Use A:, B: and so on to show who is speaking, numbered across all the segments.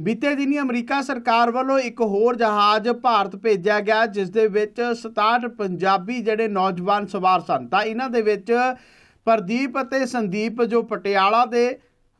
A: ਬੀਤੇ ਦਿਨੀ ਅਮਰੀਕਾ ਸਰਕਾਰ ਵੱਲੋਂ ਇੱਕ ਹੋਰ ਜਹਾਜ਼ ਭਾਰਤ ਭੇਜਿਆ ਗਿਆ ਜਿਸ ਦੇ ਵਿੱਚ 67 ਪੰਜਾਬੀ ਜਿਹੜੇ ਨੌਜਵਾਨ ਸਵਾਰ ਸਨ। ਤਾਂ ਇਹਨਾਂ ਦੇ ਵਿੱਚ ਪ੍ਰਦੀਪ ਅਤੇ ਸੰਦੀਪ ਜੋ ਪਟਿਆਲਾ ਦੇ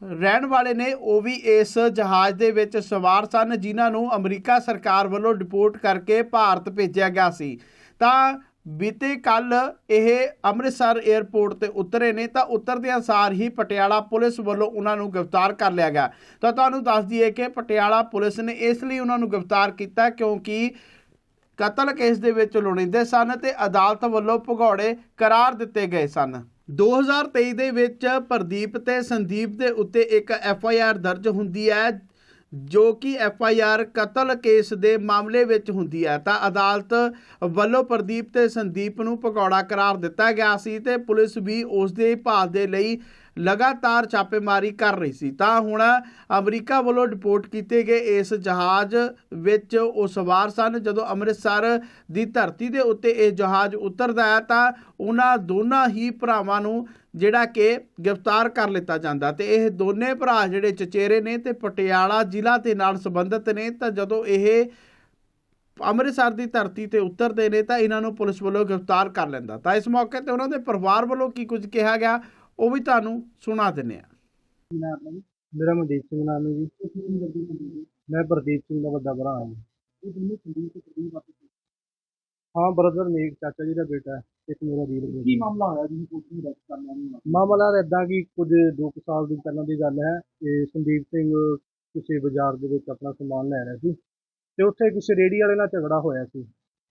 A: ਰਹਿਣ ਵਾਲੇ ਨੇ, ਉਹ ਵੀ ਇਸ ਜਹਾਜ਼ ਦੇ ਵਿੱਚ ਸਵਾਰ ਸਨ, ਜਿਨ੍ਹਾਂ ਨੂੰ ਅਮਰੀਕਾ ਸਰਕਾਰ ਵੱਲੋਂ ਡਿਪੋਰਟ ਕਰਕੇ ਭਾਰਤ ਭੇਜਿਆ ਗਿਆ ਸੀ। ਤਾਂ ਬੀਤੇ ਕੱਲ ਇਹ ਅੰਮ੍ਰਿਤਸਰ 에ਅਰਪੋਰਟ ਤੇ ਉਤਰੇ ਨੇ, ਤਾਂ ਉਤਰਦਿਆਂ ਸਾਰ ਹੀ ਪਟਿਆਲਾ ਪੁਲਿਸ ਵੱਲੋਂ ਉਹਨਾਂ ਨੂੰ ਗ੍ਰਿਫਤਾਰ ਕਰ ਲਿਆ ਗਿਆ। ਤਾਂ ਤੁਹਾਨੂੰ ਦੱਸ ਦਈਏ ਕਿ ਪਟਿਆਲਾ ਪੁਲਿਸ ਨੇ ਇਸ ਲਈ ਉਹਨਾਂ ਨੂੰ ਗ੍ਰਿਫਤਾਰ ਕੀਤਾ ਕਿਉਂਕਿ ਕਤਲ ਕੇਸ ਦੇ ਵਿੱਚ ਲੋੜੀਂਦੇ ਸਨ ਤੇ ਅਦਾਲਤ ਵੱਲੋਂ ਭਗੌੜੇ ਕਰਾਰ ਦਿੱਤੇ ਗਏ ਸਨ। 2023 ਦੇ ਵਿੱਚ ਪ੍ਰਦੀਪ ਤੇ ਸੰਦੀਪ ਦੇ ਉੱਤੇ ਇੱਕ ਐਫ ਆਈ ਆਰ ਦਰਜ ਹੁੰਦੀ ਹੈ ਜੋ ਕਿ ਐਫ ਆਈ ਆਰ ਕਤਲ ਕੇਸ ਦੇ ਮਾਮਲੇ ਵਿੱਚ ਹੁੰਦੀ ਹੈ। ਤਾਂ ਅਦਾਲਤ ਵੱਲੋਂ ਪ੍ਰਦੀਪ ਤੇ ਸੰਦੀਪ ਨੂੰ ਭਗੌੜਾ ਕਰਾਰ ਦਿੱਤਾ ਗਿਆ ਸੀ ਤੇ ਪੁਲਿਸ ਵੀ ਉਸ ਦੇ ਭਾਲ ਦੇ ਲਈ ਲਗਾਤਾਰ ਛਾਪੇਮਾਰੀ ਕਰ ਰਹੀ ਸੀ। ਤਾਂ ਹੁਣ ਅਮਰੀਕਾ ਵੱਲੋਂ ਰਿਪੋਰਟ ਕੀਤੇ ਗਏ ਇਸ ਜਹਾਜ਼ ਵਿੱਚ ਉਹ ਸਵਾਰ ਸਨ। ਜਦੋਂ ਅੰਮ੍ਰਿਤਸਰ ਦੀ ਧਰਤੀ ਦੇ ਉੱਤੇ ਇਹ ਜਹਾਜ਼ ਉਤਰਦਾ ਹੈ, ਤਾਂ ਉਹਨਾਂ ਦੋਨਾਂ ਹੀ ਭਰਾਵਾਂ ਨੂੰ ਜਿਹੜਾ ਕਿ ਗ੍ਰਿਫਤਾਰ ਕਰ ਲਿੱਤਾ ਜਾਂਦਾ। ਤੇ ਇਹ ਦੋਨੇ ਭਰਾ ਜਿਹੜੇ ਚਚੇਰੇ ਨੇ ਤੇ ਪਟਿਆਲਾ ਜ਼ਿਲ੍ਹਾ ਦੇ ਨਾਲ ਸੰਬੰਧਿਤ ਨੇ, ਤਾਂ ਜਦੋਂ ਇਹ ਅੰਮ੍ਰਿਤਸਰ ਦੀ ਧਰਤੀ ਤੇ ਉਤਰਦੇ ਨੇ, ਤਾਂ ਇਹਨਾਂ ਨੂੰ ਪੁਲਿਸ ਵੱਲੋਂ ਗ੍ਰਿਫਤਾਰ ਕਰ ਲੈਂਦਾ। ਤਾਂ ਇਸ ਮੌਕੇ ਤੇ ਉਹਨਾਂ ਦੇ ਪਰਿਵਾਰ ਵੱਲੋਂ ਕੀ ਕੁਝ ਕਿਹਾ ਗਿਆ? ਉਹ ਵੀ ਤੁਹਾਨੂੰ ਸੁਣਾ ਦਿੰਨੇ ਆ।
B: ਮੇਰਾ ਮਨਦੀਪ ਸਿੰਘ ਨਾਮ ਹੈ ਜੀ। ਮੈਂ ਪ੍ਰਦੀਪ ਸਿੰਘ ਦਾ ਵੱਡਾ ਭਰਾ ਹਾਂ ਜੀ। ਹਾਂ ਬ੍ਰਦਰ ਨੇ ਇੱਕ ਚਾਚਾ ਜੀ ਦਾ ਬੇਟਾ ਹੈ ਇੱਕ ਮੇਰਾ ਵੀਰ
C: ਕੀ ਮਾਮਲਾ ਹੋਇਆ ਜੀ? ਪੁਲਿਸ ਨੂੰ ਰੈਸਟ ਕਰਨਾ ਨਹੀਂ
B: ਮਾਮਲਾ ਇਦਾਂ ਕਿ ਕੁਝ 2 ਸਾਲ ਦੀ ਪਹਿਲਾਂ ਦੀ ਗੱਲ ਹੈ ਕਿ ਸੰਦੀਪ ਸਿੰਘ ਕਿਸੇ ਬਾਜ਼ਾਰ ਦੇ ਵਿੱਚ ਆਪਣਾ ਸਮਾਨ ਲੈ ਰਿਹਾ ਸੀ ਤੇ ਉੱਥੇ ਕਿਸੇ ਰੇੜੀ ਵਾਲੇ ਨਾਲ ਝਗੜਾ ਹੋਇਆ ਸੀ।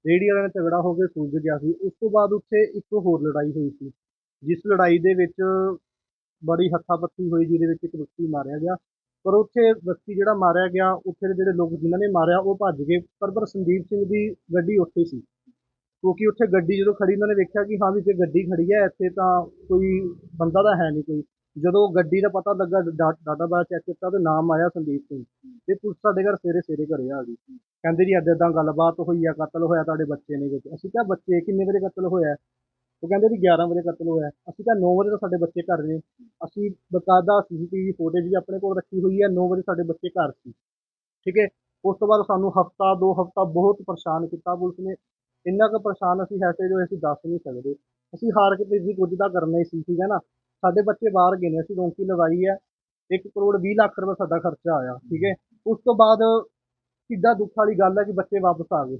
B: ਰੇੜੀ ਵਾਲੇ ਨਾਲ ਝਗੜਾ ਹੋ ਕੇ ਸੁਲਝ ਗਿਆ ਸੀ। ਉਸ ਤੋਂ ਬਾਅਦ ਉੱਥੇ ਇੱਕ ਹੋਰ ਲੜਾਈ ਹੋਈ ਸੀ। ਜਿਸ ਲੜਾਈ ਦੇ ਵਿੱਚ ਬੜੀ ਹੱਥਾਪੱਤੀ ਹੋਈ, ਜਿਹਦੇ ਵਿੱਚ ਇੱਕ ਵਿਅਕਤੀ ਮਾਰਿਆ ਗਿਆ। ਪਰ ਉੱਥੇ ਵਿਅਕਤੀ ਜਿਹੜਾ ਮਾਰਿਆ ਗਿਆ, ਉੱਥੇ ਦੇ ਜਿਹੜੇ ਲੋਕ ਜਿਨ੍ਹਾਂ ਨੇ ਮਾਰਿਆ, ਉਹ ਭੱਜ ਗਏ। ਪਰ ਪਰ ਸੰਦੀਪ ਸਿੰਘ ਦੀ ਗੱਡੀ ਉੱਥੇ ਸੀ। ਕਿਉਂਕਿ ਉੱਥੇ ਗੱਡੀ ਜਦੋਂ ਖੜੀ, ਉਹਨਾਂ ਨੇ ਵੇਖਿਆ ਕਿ ਹਾਂ ਵੀ ਤੇ ਗੱਡੀ ਖੜੀ ਹੈ, ਇੱਥੇ ਤਾਂ ਕੋਈ ਬੰਦਾ ਤਾਂ ਹੈ ਨਹੀਂ ਕੋਈ। ਜਦੋਂ ਗੱਡੀ ਦਾ ਪਤਾ ਲੱਗਾ ਡਾਟਾ ਬਾਅਦ ਚੈੱਕ ਕੀਤਾ ਤੇ ਨਾਮ ਆਇਆ ਸੰਦੀਪ ਸਿੰਘ। ਤੇ ਪੁਲਿਸ ਸਾਡੇ ਘਰ ਸਵੇਰੇ ਸਵੇਰੇ ਘਰੇ ਆ ਗਈ। ਕਹਿੰਦੇ ਜੀ ਏਦਾਂ ਏਦਾਂ ਗੱਲਬਾਤ ਹੋਈ ਆ, ਕਤਲ ਹੋਇਆ, ਤੁਹਾਡੇ ਬੱਚੇ ਨੇ ਵਿੱਚ। ਅਸੀਂ ਕਿਹਾ, ਬੱਚੇ ਕਿੰਨੇ ਵਜੇ ਕਤਲ ਹੋਇਆ? ਉਹ ਕਹਿੰਦੇ ਜੀ 11 ਵਜੇ ਕਤਲ ਹੋਇਆ ਅਸੀਂ ਤਾਂ 9 ਵਜੇ ਤਾਂ ਸਾਡੇ ਬੱਚੇ ਘਰ ਨੇ। ਅਸੀਂ ਬਕਾਇਦਾ ਸੀਸੀਟੀਵੀ ਫੁਟੇਜ ਵੀ ਆਪਣੇ ਕੋਲ ਰੱਖੀ ਹੋਈ ਹੈ। 9 ਵਜੇ ਸਾਡੇ ਬੱਚੇ ਘਰ ਸੀ। ਠੀਕ ਹੈ? ਉਸ ਤੋਂ ਬਾਅਦ ਸਾਨੂੰ ਹਫਤਾ, ਦੋ ਹਫਤਾ ਬਹੁਤ ਪਰੇਸ਼ਾਨ ਕੀਤਾ ਪੁਲਿਸ ਨੇ। ਇੰਨਾ ਕੁ ਪਰੇਸ਼ਾਨ ਅਸੀਂ ਹੈ ਜੋ ਅਸੀਂ ਦੱਸ ਨਹੀਂ ਸਕਦੇ। ਅਸੀਂ ਹਾਰ ਕੇ ਵੀ ਕੁਝ ਦਾ ਕਰਨਾ ਹੀ ਸੀ, ਠੀਕ ਹੈ ਨਾ? ਸਾਡੇ ਬੱਚੇ ਬਾਹਰ ਗਏ ਨੇ, ਅਸੀਂ ਰੌਂਕੀ ਲਵਾਈ ਹੈ। 1 ਕਰੋੜ 20 ਲੱਖ ਰੁਪਏ ਸਾਡਾ ਖਰਚਾ ਆਇਆ, ਠੀਕ ਹੈ? ਉਸ ਤੋਂ ਬਾਅਦ ਕਿੱਦਾਂ ਦੁੱਖ ਵਾਲੀ ਗੱਲ ਹੈ ਕਿ ਬੱਚੇ ਵਾਪਸ ਆ ਗਏ।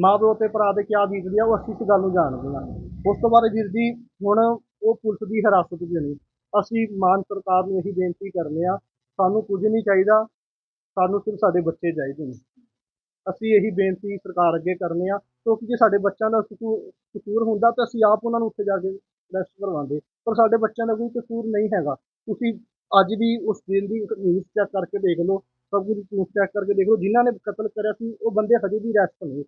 B: ਮਾਂ ਪਿਓ ਤੇ ਭਰਾ ਦੇ ਕਿਆ ਬੀਤਦੀ ਆ, ਉਹ ਅਸੀਂ ਇਸ ਗੱਲ ਨੂੰ ਜਾਣਦੇ ਹਾਂ ਉਸ ਤੋਂ ਬਾਅਦ ਵੀਰ ਜੀ, ਹੁਣ ਉਹ ਪੁਲਿਸ ਦੀ ਹਿਰਾਸਤ 'ਚ ਨੇ। ਅਸੀਂ ਮਾਨ ਸਰਕਾਰ ਨੂੰ ਇਹੀ ਬੇਨਤੀ ਕਰਨੇ ਆ, ਸਾਨੂੰ ਕੁਝ ਨਹੀਂ ਚਾਹੀਦਾ, ਸਾਨੂੰ ਸਿਰਫ ਸਾਡੇ ਬੱਚੇ ਚਾਹੀਦੇ ਨੇ। ਅਸੀਂ ਇਹੀ ਬੇਨਤੀ ਸਰਕਾਰ ਅੱਗੇ ਕਰਨੇ ਆ, ਕਿਉਂਕਿ ਜੇ ਸਾਡੇ ਬੱਚਿਆਂ ਦਾ ਕਸੂਰ ਕਸੂਰ ਹੁੰਦਾ ਤਾਂ ਅਸੀਂ ਆਪ ਉਹਨਾਂ ਨੂੰ ਉੱਥੇ ਜਾ ਕੇ ਰੈਸਟ ਕਰਵਾਉਂਦੇ। ਪਰ ਸਾਡੇ ਬੱਚਿਆਂ ਦਾ ਕੋਈ ਕਸੂਰ ਨਹੀਂ ਹੈਗਾ। ਤੁਸੀਂ ਅੱਜ ਵੀ ਉਸ ਦਿਨ ਦੀ ਨਿਊਜ਼ ਚੈੱਕ ਕਰਕੇ ਦੇਖ ਲਓ, ਸਭ ਕੁਝ ਚੈੱਕ ਕਰਕੇ ਦੇਖ ਲਓ, ਜਿਨ੍ਹਾਂ ਨੇ ਕਤਲ ਕਰਿਆ ਸੀ, ਉਹ ਬੰਦੇ ਹਜੇ ਵੀ ਰੈਸਟ ਨਹੀਂ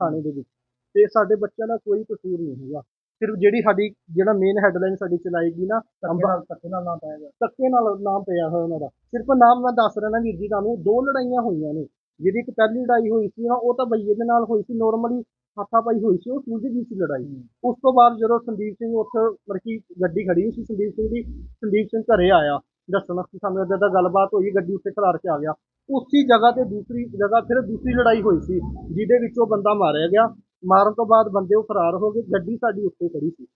B: ਥਾਣੇ ਦੇ ਵਿੱਚ। ਤੇ ਸਾਡੇ ਬੱਚਿਆਂ ਦਾ ਕੋਈ ਕਸੂਰ ਨਹੀਂ ਹੈਗਾ। ਸਿਰਫ ਜਿਹੜੀ ਸਾਡੀ ਜਿਹੜਾ ਮੇਨ ਹੈਡਲਾਈਨ ਸਾਡੀ ਚਲਾਏਗੀ ਨਾ ਅੰਬਾ
C: ਧੱਕੇ ਨਾਲ ਨਾ ਪਾਏਗਾ
B: ਧੱਕੇ ਨਾਲ ਨਾਮ ਪਿਆ ਹੋਇਆ ਉਹਨਾਂ ਦਾ। ਸਿਰਫ ਨਾਮ ਮੈਂ ਦੱਸ ਰਿਹਾ ਨਾ ਵੀਰ ਜੀ ਤੁਹਾਨੂੰ ਦੋ ਲੜਾਈਆਂ ਹੋਈਆਂ ਨੇ। ਜਿਹੜੀ ਇੱਕ ਪਹਿਲੀ ਲੜਾਈ ਹੋਈ ਸੀ ਨਾ ਉਹ ਤਾਂ ਬਈਏ ਦੇ ਨਾਲ ਹੋਈ ਸੀ ਨੋਰਮਲੀ ਹਾਥਾਪਾਈ ਹੋਈ ਸੀ ਉਹ ਸੁਲਝ ਗਈ ਸੀ ਲੜਾਈ। ਉਸ ਤੋਂ ਬਾਅਦ ਜਦੋਂ ਸੰਦੀਪ ਸਿੰਘ ਉੱਥੇ ਮਰਕੀ ਗੱਡੀ ਖੜੀ ਸੀ ਸੰਦੀਪ ਸਿੰਘ ਦੀ ਸੰਦੀਪ ਸਿੰਘ ਘਰੇ ਆਇਆ। ਦੱਸਣਾ ਕਿ ਸਾਨੂੰ ਏਦਾਂ ਦਾ ਗੱਲਬਾਤ ਹੋਈ ਗੱਡੀ ਉੱਤੇ ਖਲਾਰ ਕੇ ਆ ਗਿਆ। ਉਸੇ ਜਗ੍ਹਾ ਤੇ ਦੂਸਰੀ ਜਗ੍ਹਾ ਫਿਰ ਦੂਸਰੀ ਲੜਾਈ ਹੋਈ ਸੀ, ਜਿਹਦੇ ਵਿੱਚ ਉਹ ਬੰਦਾ ਮਾਰਿਆ ਗਿਆ। ਮਾਰਨ ਤੋਂ ਬਾਅਦ ਬੰਦੇ ਉਹ ਫਰਾਰ ਹੋ ਗਏ, ਗੱਡੀ ਸਾਡੀ ਉੱਤੇ ਖੜੀ ਸੀ।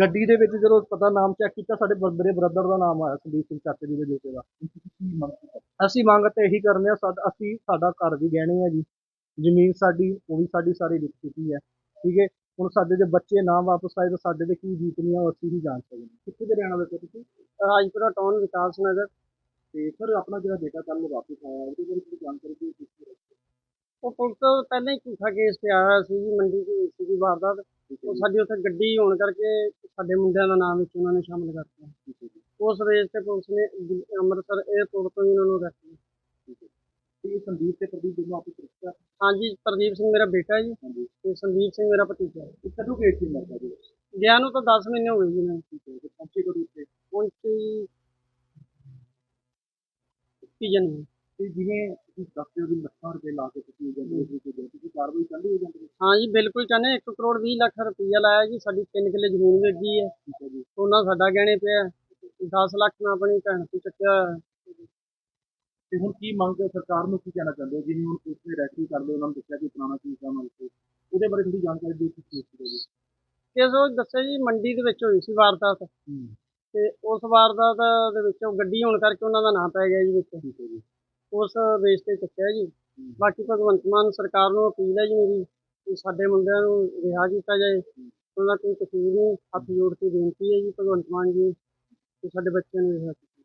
B: ਗੱਡੀ ਦੇ ਵਿੱਚ ਜਦੋਂ ਪਤਾ ਨਾਮ ਚੈੱਕ ਕੀਤਾ, ਸਾਡੇ ਮੇਰੇ ਬ੍ਰਦਰ ਦਾ ਨਾਮ ਆਇਆ, ਸੰਦੀਪ ਸਿੰਘ ਚਾਚੇ ਜੀ ਦੇ ਬੇਟੇ ਦਾ। ਅਸੀਂ ਮੰਗ ਤੇ ਇਹੀ ਕਰਨੇ ਆ, ਸਾਡ, ਅਸੀਂ, ਸਾਡਾ ਘਰ ਵੀ ਗਹਿਣੇ ਆ ਜੀ। ਜ਼ਮੀਨ ਸਾਡੀ, ਉਹ ਵੀ ਸਾਡੀ ਸਾਰੀ ਵਿਕ ਚੁੱਕੀ ਹੈ। ਠੀਕ ਹੈ? ਹੁਣ ਸਾਡੇ ਜੇ ਬੱਚੇ ਨਾ ਵਾਪਸ ਆਏ ਤਾਂ ਸਾਡੇ ਤੇ ਕੀ ਬੀਤਨੀਆਂ ਉਹ ਅਸੀਂ ਹੀ ਜਾਣ ਸਕਦੇ।
C: ਕਿੱਥੇ ਦੇ ਰਹਿਣ ਵਾਲੇ ਤੁਸੀਂ?
B: ਰਾਜਪੁਰਾ ਟਾਊਨ ਵਿਕਾਸ ਨਗਰ।
C: ਤੇ ਸਰ ਆਪਣਾ ਜਿਹੜਾ ਬੇਟਾ ਕੱਲ ਵਾਪਸ ਆਇਆ ਉਹਦੇ ਬਾਰੇ ਕੋਈ ਜਾਣਕਾਰੀ ਦਿਓ ਕਿਸ ਤਰ੍ਹਾਂ
B: ਉਹ ਪੁਲਿਸ ਤੋਂ ਪਹਿਲਾਂ ਹੀ ਝੂਠਾ ਕੇਸ ਤੇ ਆਇਆ ਸੀ ਜੀ ਮੰਡੀ ਚ ਹੋਈ ਸੀ ਵਾਰਦਾਤ। ਉਹ ਸਾਡੀ ਉੱਥੇ ਗੱਡੀ ਹੋਣ ਕਰਕੇ ਸਾਡੇ ਮੁੰਡਿਆਂ ਦਾ ਨਾਮ ਵਿੱਚ ਉਹਨਾਂ ਨੇ ਸ਼ਾਮਲ ਕਰਤਾ। ਉਸ ਰੇਸ ਤੇ ਪੁਲਿਸ ਨੇ ਦਿ- ਅੰਮ੍ਰਿਤਸਰ 에ਅਰਪੋਰਟ ਤੋਂ ਹੀ ਉਹਨਾਂ ਨੂੰ ਅਰੈਸਟ ਕੀਤਾ।
C: ਤੇ ਇਹ ਸੰਦੀਪ ਤੇ ਪ੍ਰਦੀਪ ਦੋਨੋਂ ਆਪਸ ਰਿਸ਼ਤਾ
B: ਹਾਂਜੀ ਪ੍ਰਦੀਪ ਸਿੰਘ ਮੇਰਾ ਬੇਟਾ ਜੀ ਤੇ ਸੰਦੀਪ ਸਿੰਘ ਮੇਰਾ ਭਤੀਜਾ। ਹੈ
C: ਇਹ ਕਦੋਂ ਗਏ ਸੀ ਲੱਗਦਾ ਜੀ
B: ਗਿਆ ਨੂੰ ਤਾਂ 10 ਮਹੀਨੇ ਹੋ ਗਏ ਜੀ ਮੈਂ
C: ਠੀਕ ਹੈ ਤੇ ਪਹੁੰਚੇ ਕਦੋਂ ਉੱਥੇ
B: ਪਹੁੰਚੀ ਕੀ ਜਨਵਰੀ
C: ਤੇ ਜਿਵੇਂ ਤੁਸੀਂ ਦੱਸਦੇ ਹੋ ਵੀ ਲੱਖਾਂ ਰੁਪਏ ਲਾ ਕੇ ਤੁਸੀਂ ਜਾਂਦੇ ਹੋ। ਤੁਸੀਂ ਤੁਸੀਂ ਕਾਰਵਾਈ ਚੱਲਦੀ ਹੋ ਜਾਂਦੀ ਹੈ?
B: ਹਾਂ ਜੀ ਬਿਲਕੁਲ ਚਾਹੁੰਦੇ 1 ਕਰੋੜ 20 ਲੱਖ ਰੁਪਈਆ ਲਾਇਆ ਜੀ ਸਾਡੀ 3 ਕਿੱਲੇ ਜ਼ਮੀਨ ਵੇਚੀ ਹੈ।
C: ਠੀਕ ਹੈ ਜੀ।
B: ਉਹਨਾਂ ਸਾਡਾ ਗਹਿਣੇ ਪਿਆ। 10 ਲੱਖ ਨਾਲ ਆਪਣੀ ਭੈਣ ਤੋਂ ਚੱਕਿਆ। ਹੋਇਆ।
C: ਤੇ ਹੁਣ ਕੀ ਮੰਗ ਹੈ ਸਰਕਾਰ ਨੂੰ ਕੀ ਕਹਿਣਾ ਚਾਹੁੰਦੇ ਹੋ? ਜਿਵੇਂ ਹੁਣ ਪੁਲਿਸ ਨੇ ਰੈਸਕਿਊ ਕਰਦੇ ਉਹਨਾਂ ਨੂੰ ਦੱਸਿਆ ਕਿ ਪੁਰਾਣਾ ਚੀਜ਼ ਦਾ ਮਤਲਬ ਉਹਦੇ ਬਾਰੇ ਥੋੜੀ ਜਾਣਕਾਰੀ ਦਿਓ ਕਿ ਕੀ ਸੀ ਜੀ
D: ਕੇਸ ਉਹ ਦੱਸਿਆ ਜੀ ਮੰਡੀ ਦੇ ਵਿੱਚ ਹੋਈ ਸੀ ਵਾਰਦਾਤ। ਤੇ ਉਸ ਵਾਰਦਾਤ ਦੇ ਵਿੱਚ ਉਹ ਗੱਡੀ ਹੋਣ ਕਰਕੇ ਉਹਨਾਂ ਦਾ ਨਾਂ ਪੈ ਗਿਆ ਜੀ ਵਿੱਚ।
C: ਠੀਕ ਹੈ ਜੀ।
D: ਉਸ ਬੇਸ ਤੇ ਚੱਕਿਆ ਜੀ। ਬਾਕੀ ਭਗਵੰਤ ਮਾਨ ਸਰਕਾਰ ਨੂੰ ਅਪੀਲ ਹੈ ਜੀ ਮੇਰੀ ਕਿ ਸਾਡੇ ਮੁੰਡਿਆਂ ਨੂੰ ਰਿਹਾ ਕੀਤਾ ਜਾਏ। ਉਹਨਾਂ ਦਾ ਕੋਈ ਕਸੂਰ ਨਹੀਂ ਹੱਥ ਜੋੜ ਕੇ ਬੇਨਤੀ ਹੈ ਜੀ ਭਗਵੰਤ ਮਾਨ ਜੀ ਕਿ ਸਾਡੇ ਬੱਚਿਆਂ ਨੂੰ ਰਿਹਾ